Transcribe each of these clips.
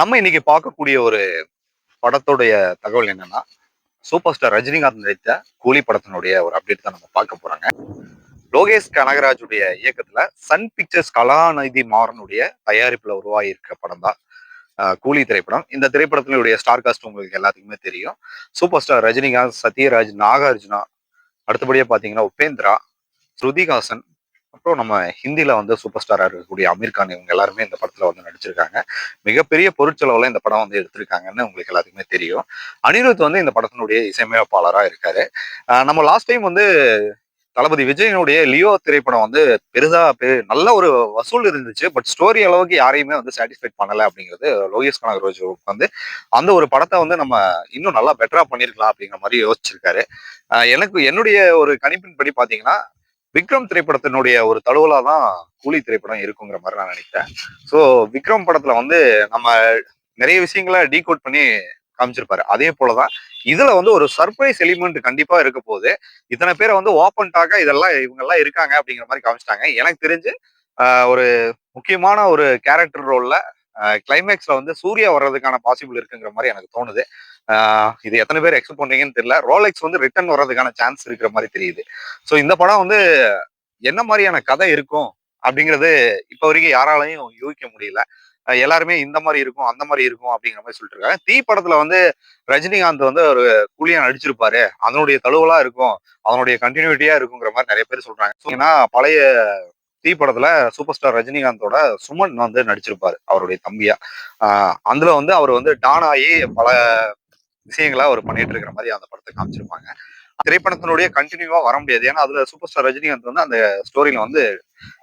நம்ம இன்னைக்கு பார்க்கக்கூடிய ஒரு படத்துடைய தகவல் என்னன்னா சூப்பர் ஸ்டார் ரஜினிகாந்த் நடித்த கூலி படத்தினுடைய ஒரு அப்டேட் தான் நம்ம பார்க்க போறாங்க. லோகேஷ் கனகராஜுடைய இயக்கத்துல சன் பிக்சர்ஸ் கலாநிதி மாறனுடைய தயாரிப்புல உருவாகி இருக்க படம் தான் கூலி திரைப்படம். இந்த திரைப்படத்தினுடைய ஸ்டார் காஸ்ட் உங்களுக்கு எல்லாத்துக்குமே தெரியும். சூப்பர் ஸ்டார் ரஜினிகாந்த் சத்யராஜ் நாகார்ஜுனா அடுத்தபடியா பாத்தீங்கன்னா உபேந்திரா ஸ்ருதிகாசன் அப்புறம் நம்ம ஹிந்தியில் வந்து சூப்பர் ஸ்டாராக இருக்கக்கூடிய அமீர் கான் இவங்க எல்லாருமே இந்த படத்துல வந்து நடிச்சிருக்காங்க. மிகப்பெரிய பொருட்செலவுல இந்த படம் வந்து எடுத்திருக்காங்கன்னு உங்களுக்கு எல்லாத்துக்குமே தெரியும். அனிருத் வந்து இந்த படத்தினுடைய இசையமைப்பாளராக இருக்காரு. நம்ம லாஸ்ட் டைம் வந்து தளபதி விஜயனுடைய லியோ திரைப்படம் வந்து பெரிதா பெ- நல்ல ஒரு வசூல் இருந்துச்சு. பட் ஸ்டோரி அளவுக்கு யாரையுமே வந்து சாட்டிஸ்ஃபைட் பண்ணல அப்படிங்கிறது லோகேஷ் கனகராஜ் வந்து அந்த ஒரு படத்தை வந்து நம்ம இன்னும் நல்லா பெட்டரா பண்ணிருக்கலாம் அப்படிங்கிற மாதிரி யோசிச்சிருக்காரு. எனக்கு என்னுடைய ஒரு கணிப்பின் படி பாத்தீங்கன்னா விக்ரம் திரைப்படத்தினுடைய ஒரு தழுவலா தான் கூலி திரைப்படம் இருக்குங்கிற மாதிரி நான் நினைக்கிறேன். ஸோ விக்ரம் படத்துல வந்து நம்ம நிறைய விஷயங்களை டீகோட் பண்ணி காமிச்சிருப்பாரு. அதே போலதான் இதுல வந்து ஒரு சர்ப்ரைஸ் எலிமெண்ட் கண்டிப்பா இருக்க போகுது. இத்தனை பேரை வந்து ஓப்பன் டாக்கா இதெல்லாம் இவங்க எல்லாம் இருக்காங்க அப்படிங்கிற மாதிரி காமிச்சிட்டாங்க. எனக்கு தெரிஞ்சு ஒரு முக்கியமான ஒரு கேரக்டர் ரோல்ல கிளைமேக்ஸ்ல வந்து சூர்யா வர்றதுக்கான பாசிபிள் இருக்குங்கிற மாதிரி எனக்கு தோணுது. இது எத்தனை பேர் எக்ஸ்பெக்ட் பண்றீங்கன்னு தெரியல. ரோலெக்ஸ் வந்து ரிட்டர்ன் வர்றதுக்கான சான்ஸ் இருக்கிற மாதிரி தெரியுது. ஸோ இந்த படம் வந்து என்ன மாதிரியான கதை இருக்கும் அப்படிங்கிறது இப்போ வரைக்கும் யாராலையும் யூகிக்க முடியல. எல்லாருமே இந்த மாதிரி இருக்கும் அந்த மாதிரி இருக்கும் அப்படிங்கிற மாதிரி சொல்லிட்டு இருக்காங்க. தீ படத்துல வந்து ரஜினிகாந்த் வந்து ஒரு கூலியா நடிச்சிருப்பாரு அதனுடைய தழுவலா இருக்கும் அதனுடைய கண்டினியூட்டியா இருக்குங்கிற மாதிரி நிறைய பேர் சொல்றாங்க. ஏன்னா பழைய தீ படத்துல சூப்பர் ஸ்டார் ரஜினிகாந்தோட சுமன் வந்து நடிச்சிருப்பாரு அவருடைய தம்பியா. ஆஹ் அதுல வந்து அவர் வந்து டான் ஆகி பல விஷயங்களை அவர் பண்ணிட்டு இருக்கிற மாதிரி அந்த படத்தை காமிச்சிருப்பாங்க. திரைப்படத்தினுடைய கண்டினியூவா வர முடியாது. ஏன்னா அதுல சூப்பர் ஸ்டார் ரஜினிகாந்த் வந்து அந்த ஸ்டோரியில வந்து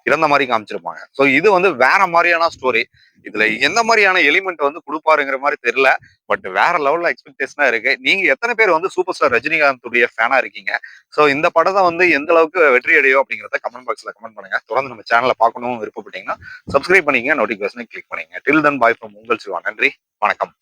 இறந்த மாதிரி காமிச்சிருப்பாங்க. ஸோ இது வந்து வேற மாதிரியான ஸ்டோரி இதுல எந்த மாதிரியான எலிமெண்ட் வந்து கொடுப்பாருங்கிற மாதிரி தெரியல. பட் வேற லெவல்ல எக்ஸ்பெக்டேஷனா இருக்கு. நீங்க எத்தனை பேர் வந்து சூப்பர் ஸ்டார் ரஜினிகாந்துடைய ஃபேனா இருக்கீங்க? ஸோ இந்த படத்தை வந்து எந்த அளவுக்கு வெற்றி அடையோ அப்படிங்கிறத கமெண்ட் பாக்ஸ்ல கமெண்ட் பண்ணுங்க. தொடர்ந்து நம்ம சேனலை பார்க்கணும் விருப்பப்பட்டீங்கன்னா சப்ஸ்கிரைப் பண்ணிங்க நோட்டிபிகேஷனை கிளிக் பண்ணிங்க டில் தன் பாய் ஃப்ரம் உங்கள் சிவா. நன்றி. வணக்கம்.